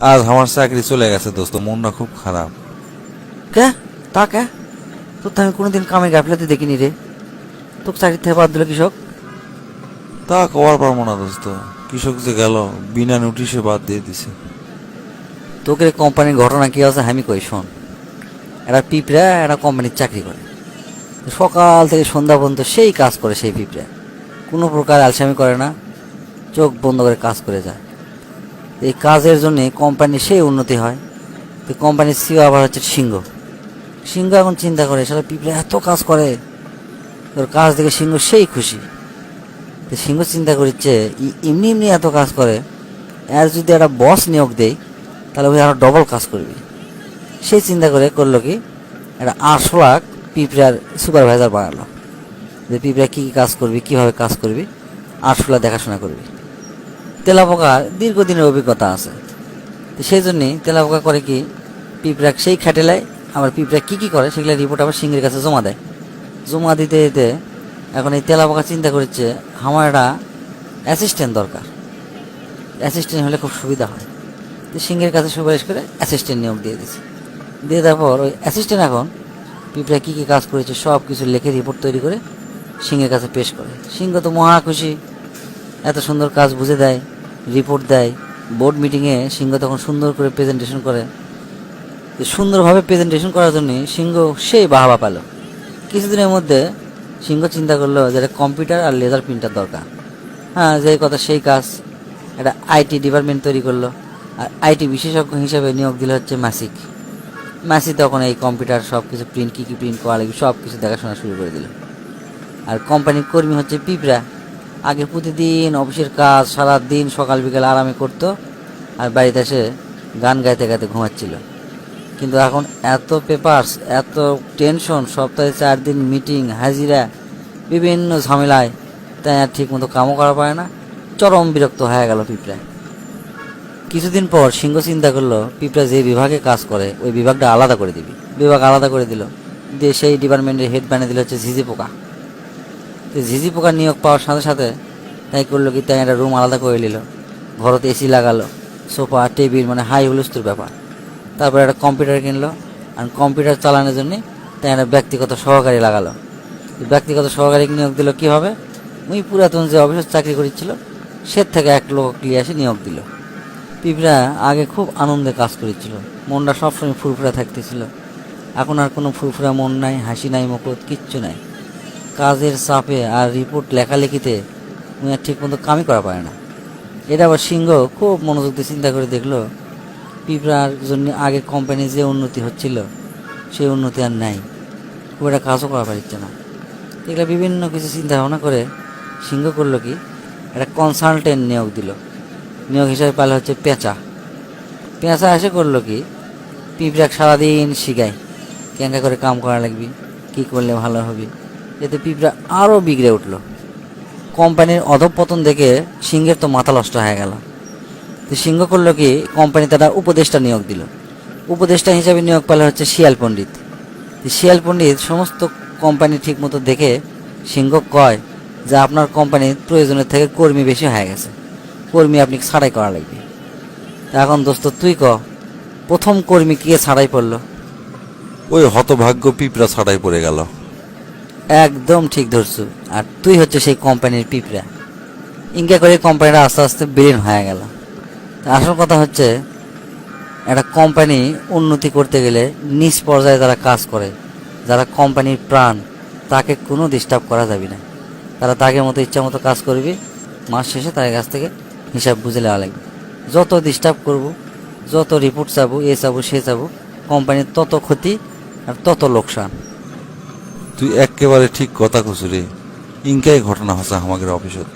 আজ আমার চাকরি চলে গেছে দোস্ত। মনটা খুব খারাপ। কে? তা কে? তোর তো আমি কোনোদিন কামে গাফলাতে দেখিনি রে। তোকে চাকরি থেকে বাদ দিল কৃষক? তা কবার পারব না দোস্ত। কৃষক যে গেল বিনা নোটিশে বাদ দিয়ে দিছে। তোকে কোম্পানির ঘটনা কি আছে আমি কই শোন। এরা পিঁপড়া এরা কোম্পানির চাকরি করে। সকাল থেকে সন্ধ্যা পর্যন্ত সেই কাজ করে সেই পিঁপড়া। কোনো প্রকার আলসামি করে না। চোখ বন্ধ করে কাজ করে যায়। এই কাজের জন্যে কোম্পানির সেই উন্নতি হয়। তো কোম্পানির সিও আবার হচ্ছে সিংহ। সিংহ এখন চিন্তা করে সেটা পিঁপড়া এত কাজ করে, তোর কাজ দেখে সিংহ সেই খুশি। তো সিংহ চিন্তা করছে এমনি এমনি এত কাজ করে, আর যদি একটা বস নিয়োগ দেয় তাহলে ওই আরও ডবল কাজ করবি। সেই চিন্তা করে করল কি, একটা আটশো লাখ পিঁপড়ার সুপারভাইজার বানালো। যে পিঁপড়া কী কী কাজ করবি, কীভাবে কাজ করবি আটশো লাখ দেখাশোনা করবি। তেলাপোকার দীর্ঘদিনের অভিজ্ঞতা আছে। তো সেই জন্যই তেলাপোকা করে কি, পিঁপড়া সেই খাটেলায় আবার পিঁপড়া কী কী করে সেগুলো রিপোর্ট আবার সিংহের কাছে জমা দেয়। জমা দিতে দিতে এখন এই তেলাপোকা চিন্তা করেছে, আমার একটা অ্যাসিস্ট্যান্ট দরকার। অ্যাসিস্ট্যান্ট হলে খুব সুবিধা হয়। তো সিংহের কাছে সুপারিশ করে অ্যাসিস্ট্যান্ট নিয়োগ দিয়ে দিয়েছে দিয়ে দেওয়ার পর ওই অ্যাসিস্ট্যান্ট এখন পিঁপড়া কী কী কাজ করেছে সব কিছু লিখে রিপোর্ট তৈরি করে সিংহের কাছে পেশ করে। সিংহ তো মহা খুশি, এত সুন্দর কাজ বুঝে দেয়। রিপোর্ট দেয় বোর্ড মিটিংয়ে সিংহ তখন সুন্দর করে প্রেজেন্টেশন করে। সুন্দরভাবে প্রেজেন্টেশন করার জন্য সিংহ সেই বাহাবা পেল। কিছুদিনের মধ্যে সিংহ চিন্তা করল যে একটা কম্পিউটার আর লেজার প্রিন্টার দরকার। হ্যাঁ যে কথা সেই কাজ। একটা আইটি ডিপার্টমেন্ট তৈরি করল। আর আইটি বিশেষজ্ঞ হিসেবে নিয়োগ দিল হচ্ছে মাসিক। মাসি তখন এই কম্পিউটার সব কিছু প্রিন্ট কী কী প্রিন্ট করা লাগবে সব কিছু দেখাশোনা শুরু করে দিল। আর কোম্পানির কর্মী হচ্ছে পিঁপড়া। আগে প্রতিদিন অফিসের কাজ সারা দিন সকাল, বিকাল আরামে করতো আর বাড়িতে এসে গান গাইতে গাইতে ঘুমাচ্ছিল। কিন্তু এখন এত পেপারস এত টেনশন সপ্তাহে চার দিন মিটিং হাজিরা, বিভিন্ন ঝামেলায়, তাই আর ঠিক মতো কামও করা পারে না। চরম বিরক্ত হয়ে গেল পিঁপড়ায় কিছুদিন পর সিংহ চিন্তা করল, পিঁপড়া যে বিভাগে কাজ করে, ওই বিভাগটা আলাদা করে দিবি। বিভাগ আলাদা করে দিল। দিয়ে সেই ডিপার্টমেন্টের হেড বানিয়ে দিল হচ্ছে ঝিঝি পোকা ঝিঝি পোকা নিয়োগ পাওয়ার সাথে সাথে তাই করল কি, তাই একটা রুম আলাদা করে নিল। ঘরতে এসি লাগালো, সোফা, টেবিল মানে হাই হুলস্থুর ব্যাপার। তারপরে একটা কম্পিউটার কিনলো, আর কম্পিউটার চালানোর জন্য তাই একটা ব্যক্তিগত সহকারী লাগালো। ব্যক্তিগত সহকারী নিয়োগ দিল কীভাবে? ওই পুরাতন যে অফিসের চাকরি করেছিল সে থেকে এক লোক এসে নিয়োগ দিল। পিঁপড়া আগে খুব আনন্দে কাজ করেছিল মনটা সবসময় ফুরফুরা থাকতেছিল। এখন আর কোনো ফুরফুরা মন নাই, হাসি নাই মুকুট কিচ্ছু নাই। কাজের চাপে আর রিপোর্ট লেখালেখিতে উনি আর ঠিক মতো কামই করা পারে না। এটা আবার সিংহ খুব মনোযোগ দিয়ে চিন্তা করে দেখল, পিঁপড়ার জন্য আগে কোম্পানির যে উন্নতি হচ্ছিল, সেই উন্নতি আর নাই। খুব একটা কাজও করা পারছে না। এগুলো বিভিন্ন কিছু চিন্তা ভাবনা করে সিংহ করল কি, একটা কনসালটেন্ট নিয়োগ দিল। নিয়োগ হিসাবে পালে হচ্ছে পেঁচা। পেঁচা এসে করল কি, পিঁপড়াক সারাদিন শিখায়, কেঙ্কা করে কাম করা লাগবে, কী করলে ভালো হবে। এতে পিঁপড়া আরও বিগড়ে উঠল। কোম্পানির অধপতন দেখে সিংহের তো মাথা নষ্ট হয়ে গেল। তো সিংহ করল কি, কোম্পানি তারা উপদেষ্টা নিয়োগ দিল। উপদেষ্টা হিসাবে নিয়োগ পেলে হচ্ছে শিয়াল পণ্ডিত। শিয়াল পণ্ডিত সমস্ত কোম্পানি ঠিক মতো দেখে সিংহ কয় যে আপনার কোম্পানির প্রয়োজনের থেকে কর্মী বেশি হয়ে গেছে। কর্মী আপনি ছাড়াই করা লাগবে। এখন দোস্ত তুই ক, প্রথম কর্মী কে ছাড়াই পড়ল? ওই হতভাগ্য পিঁপড়া ছাড়াই পড়ে গেল। একদম ঠিক ধরছো। আর তুই হচ্ছে সেই কোম্পানির পিঁপড়া। ইনকা করে কোম্পানিটা আস্তে আস্তে বিলীন হয়ে গেল। আসল কথা হচ্ছে, একটা কোম্পানি উন্নতি করতে গেলে নিজ পর্যায়ে যারা কাজ করে, যারা কোম্পানির প্রাণ, তাকে কোনো ডিস্টার্ব করা যাবে না। তারা তাকে মতো ইচ্ছা মতো কাজ করবে, মাস শেষে তার কাছ থেকে হিসাব বুঝে নেওয়া লাগবে। যত ডিস্টার্ব করব, যত রিপোর্ট চাবো, এ চাবো, সে চাবো কোম্পানির তত ক্ষতি আর তত লোকসান। তুই একেবারে ঠিক কথা কছু রে। ইনকাই ঘটনা হসা আমাদের অফিসত